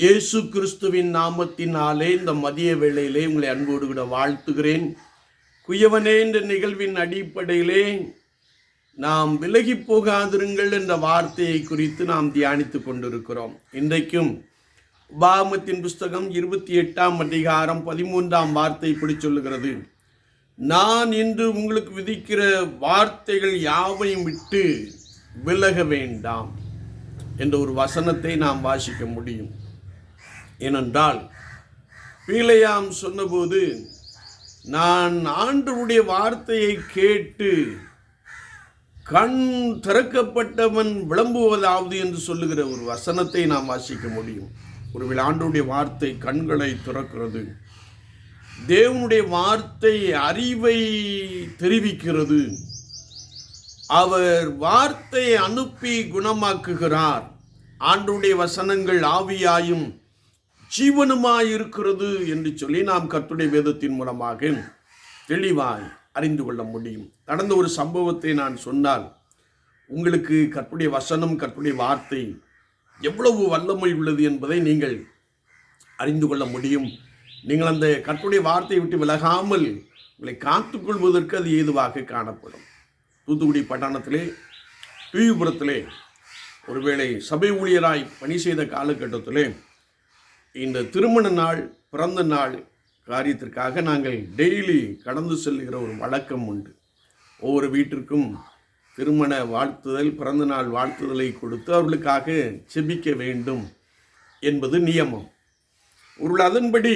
இயேசு கிறிஸ்துவின் நாமத்தினாலே இந்த மதிய வேளையிலே உங்களை அன்போடு கூட வாழ்த்துகிறேன். குயவனே என்ற நிகழ்வின் அடிப்படையிலே நாம் விலகி போகாதிருங்கள் என்ற வார்த்தையை குறித்து நாம் தியானித்து கொண்டிருக்கிறோம். இன்றைக்கும் உபாமத்தின் புஸ்தகம் இருபத்தி எட்டாம் அதிகாரம் பதிமூன்றாம் வார்த்தை இப்படி சொல்லுகிறது. நான் இன்று உங்களுக்கு விதிக்கிற வார்த்தைகள் யாவையும் விட்டு விலக வேண்டாம் என்ற ஒரு வசனத்தை நாம் வாசிக்க முடியும். ஏனென்றால் பீலையாம் சொன்னபோது நான் ஆண்டவருடைய வார்த்தையை கேட்டு கண் திறக்கப்பட்டவன் விளம்புவதாவது என்று சொல்லுகிற ஒரு வசனத்தை நாம் வாசிக்க முடியும். ஒருவேளை ஆண்டவருடைய வார்த்தை கண்களை திறக்கிறது. தேவனுடைய வார்த்தை அறிவை தெரிவிக்கிறது. அவர் வார்த்தையை அனுப்பி குணமாக்குகிறார். ஆண்டுடைய வசனங்கள் ஆவியாயும் ஜீவனுமாய் இருக்கிறது என்று சொல்லி நாம் கத்துடைய வேதத்தின் மூலமாக தெளிவாய் அறிந்து கொள்ள முடியும். நடந்த ஒரு சம்பவத்தை நான் சொன்னால் உங்களுக்கு கற்புடைய வசனம் கற்புடைய வார்த்தை எவ்வளவு வல்லமை உள்ளது என்பதை நீங்கள் அறிந்து கொள்ள முடியும். நீங்கள் அந்த கற்புடைய வார்த்தையை விட்டு விலகாமல் உங்களை காத்துக்கொள்வதற்கு அது ஏதுவாக காணப்படும். தூத்துக்குடி பட்டணத்திலே டிவிபுரத்திலே ஒருவேளை சபை ஊழியராய் பணி செய்த காலகட்டத்திலே இந்த திருமண நாள் பிறந்த நாள் காரியத்திற்காக நாங்கள் டெய்லி கடந்து செல்கிற ஒரு வழக்கம் உண்டு. ஒவ்வொரு வீட்டிற்கும் திருமண வாழ்த்துதல் பிறந்த நாள் வாழ்த்துதலை கொடுத்து அவர்களுக்காக செபிக்க வேண்டும் என்பது நியமம். ஒரு அதன்படி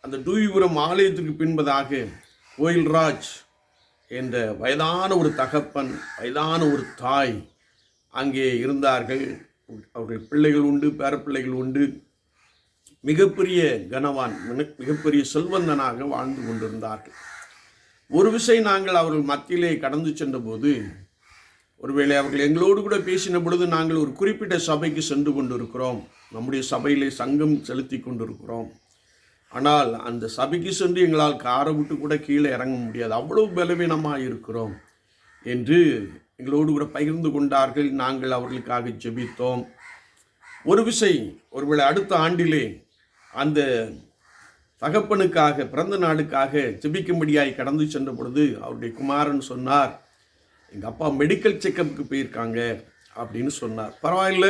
அந்த டூயிபுரம் ஆலயத்திற்கு பின்பதாக கோயில்ராஜ் என்ற வயதான ஒரு தகப்பன் வயதான ஒரு தாய் அங்கே இருந்தார்கள். அவர்கள் பிள்ளைகள் உண்டு பேரப்பிள்ளைகள் உண்டு. மிகப்பெரிய கனவான் மிக- மிகப்பெரிய செல்வந்தனாக வாழ்ந்து கொண்டிருந்தார்கள். ஒரு விஷயம் நாங்கள் அவர்கள் மத்தியிலே கடந்து சென்றபோது ஒருவேளை அவர்கள் எங்களோடு கூட பேசின பொழுது நாங்கள் ஒரு குறிப்பிட்ட சபைக்கு சென்று கொண்டிருக்கிறோம். நம்முடைய சபையிலே சங்கம் செலுத்தி கொண்டிருக்கிறோம். ஆனால் அந்த சபைக்கு சென்று எங்களால் காரை விட்டு கூட கீழே இறங்க முடியாது. அவ்வளவு பலவீனமாக இருக்கிறோம் என்று எங்களோடு கூட பகிர்ந்து கொண்டார்கள். நாங்கள் அவர்களுக்காக ஜெபித்தோம். ஒரு விசை ஒருவேளை அடுத்த ஆண்டிலே அந்த தகப்பனுக்காக பிறந்த நாளுக்காக ஜெபிக்கும்படியாய் கடந்து சென்ற பொழுது அவருடைய குமாரன் சொன்னார் எங்கள் அப்பா மெடிக்கல் செக்கப்புக்கு போயிருக்காங்க அப்படின்னு சொன்னார். பரவாயில்ல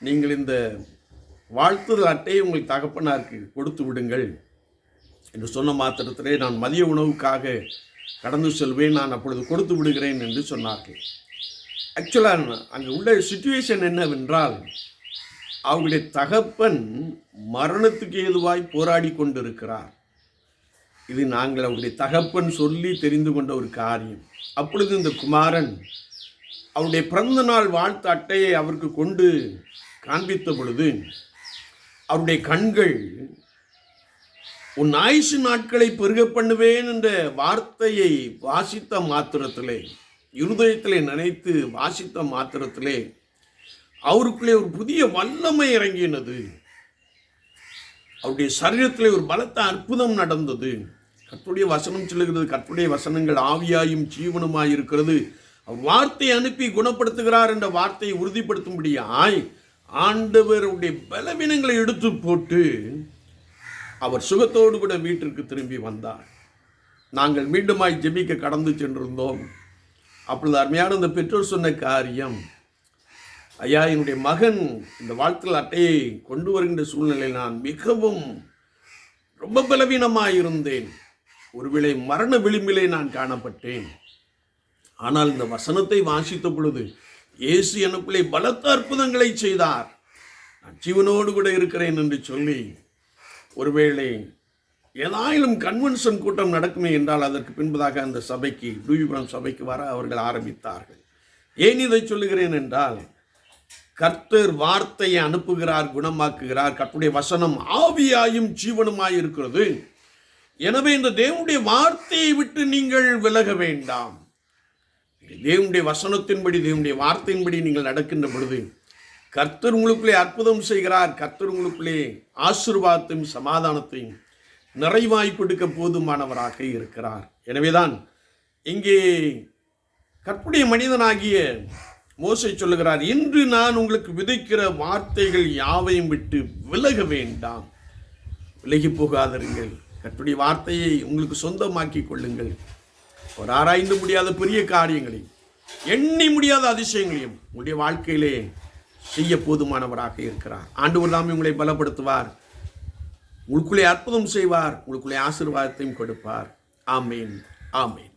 நீங்கள் இந்த வாழ்த்துதல் அட்டையை உங்கள் தகப்பனாருக்கு கொடுத்து விடுங்கள் என்று சொன்ன மாத்திரத்திலே நான் மதிய உணவுக்காக கடந்து செல்வேன் நான் அப்பொழுது கொடுத்து விடுகிறேன் என்று சொன்னார்கள். ஆக்சுவலாக அங்கே உள்ள சுச்சுவேஷன் என்னவென்றால் அவங்களுடைய தகப்பன் மரணத்துக்கு ஏதுவாய் போராடி கொண்டிருக்கிறார். இது நாங்கள் அவருடைய தகப்பன் சொல்லி தெரிந்து கொண்ட ஒரு காரியம். அப்பொழுது இந்த குமாரன் அவருடைய பிறந்த நாள் வாழ்த்து அட்டையை அவருக்கு கொண்டு காண்பித்த பொழுது அவருடைய கண்கள் உன் ஆயுசு நாட்களை பெருக பண்ணுவேன் என்ற வார்த்தையை வாசித்த மாத்திரத்திலே இருதயத்திலே நினைத்து வாசித்த மாத்திரத்திலே அவருக்குள்ளே ஒரு புதிய வல்லமை இறங்கினது. அவருடைய சரீரத்தில் ஒரு பலத்த அற்புதம் நடந்தது. கர்த்தருடைய வசனம் சொல்லுகிறது கர்த்தருடைய வசனங்கள் ஆவியாயும் ஜீவனமாய் இருக்கிறது. வார்த்தை வார்த்தையை அனுப்பி குணப்படுத்துகிறார் என்ற வார்த்தையை உறுதிப்படுத்தும்படியாய் ஆண்டவருடைய பலவீனங்களை எடுத்து போட்டு அவர் சுகத்தோடு கூட வீட்டிற்கு திரும்பி வந்தார். நாங்கள் மீண்டுமாய் ஜெபிக்க கடந்து சென்றிருந்தோம். அப்பொழுது அருமையான இந்த பெற்றோர் சொன்ன காரியம் ஐயா என்னுடைய மகன் இந்த வாழ்த்தல் அட்டையை கொண்டு வருகின்ற சூழ்நிலையில் நான் மிகவும் ரொம்ப பலவீனமாக இருந்தேன். ஒருவேளை மரண விளிம்பிலே நான் காணப்பட்டேன். ஆனால் இந்த வசனத்தை வாசித்த பொழுது இயேசு எனக்குள்ளே பலத்த அற்புதங்களை செய்தார். நான் ஜீவனோடு கூட இருக்கிறேன் என்று சொல்லி ஒருவேளை ஏதாயிலும் கன்வென்ஷன் கூட்டம் நடக்குமே என்றால் அதற்கு பின்பதாக அந்த சபைக்கு டூவிபுரம் சபைக்கு வர அவர்கள் ஆரம்பித்தார்கள். ஏன் இதை சொல்லுகிறேன் என்றால் கர்த்தர் வார்த்தையை அனுப்புகிறார் குணமாக்குகிறார். கர்த்தருடைய வசனம் ஆவியாயும் ஜீவனுமாய் இருக்கிறது. எனவே இந்த தேவனுடைய வார்த்தையை விட்டு நீங்கள் விலக வேண்டாம். தேவனுடைய வசனத்தின்படி தேவனுடைய வார்த்தையின்படி நீங்கள் நடக்கின்ற பொழுது கர்த்தர் உங்களுக்குள்ளே அற்புதம் செய்கிறார். கர்த்தர் உங்களுக்குள்ளே ஆசிர்வாதத்தையும் சமாதானத்தையும் நிறைவாய் கொடுக்க போதுமானவராக இருக்கிறார். எனவேதான் இங்கே கற்புடைய மனிதனாகிய மோசை சொல்லுகிறார் இன்று நான் உங்களுக்கு விதைக்கிற வார்த்தைகள் யாவையும் விட்டு விலக வேண்டாம். விலகி போகாதருங்கள். கர்த்தருடைய வார்த்தையை உங்களுக்கு சொந்தமாக்கி கொள்ளுங்கள். ஒரு ஆராய்ந்து முடியாத பெரிய காரியங்களையும் எண்ணி முடியாத அதிசயங்களையும் உங்களுடைய வாழ்க்கையிலே செய்ய போதுமானவராக இருக்கிறார். ஆண்டவர் தாமே உங்களை பலப்படுத்துவார். உங்களுக்குள்ளே அற்புதம் செய்வார். உங்களுக்குள்ளே ஆசீர்வாதத்தையும் கொடுப்பார். ஆமேன். ஆமேன்.